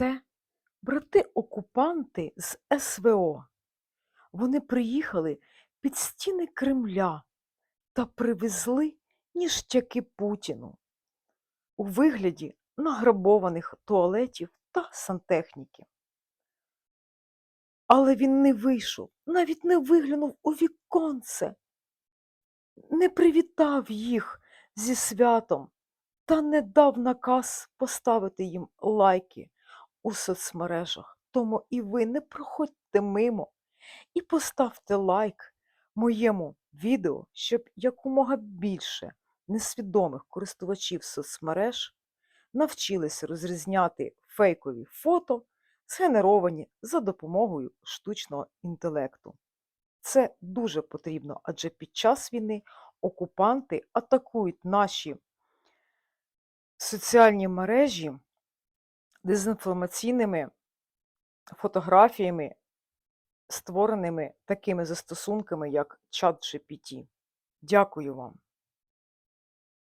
Це брати-окупанти з СВО. Вони приїхали під стіни Кремля та привезли ніштяки Путіну у вигляді награбованих туалетів та сантехніки. Але він не вийшов, навіть не виглянув у віконце, не привітав їх зі святом та не дав наказ поставити їм лайки у соцмережах. Тому і ви не проходьте мимо і поставте лайк моєму відео, щоб якомога більше несвідомих користувачів соцмереж навчилися розрізняти фейкові фото, згенеровані за допомогою штучного інтелекту. Це дуже потрібно, адже під час війни окупанти атакують наші соціальні мережі дезінформаційними фотографіями, створеними такими застосунками, як ChatGPT. Дякую вам.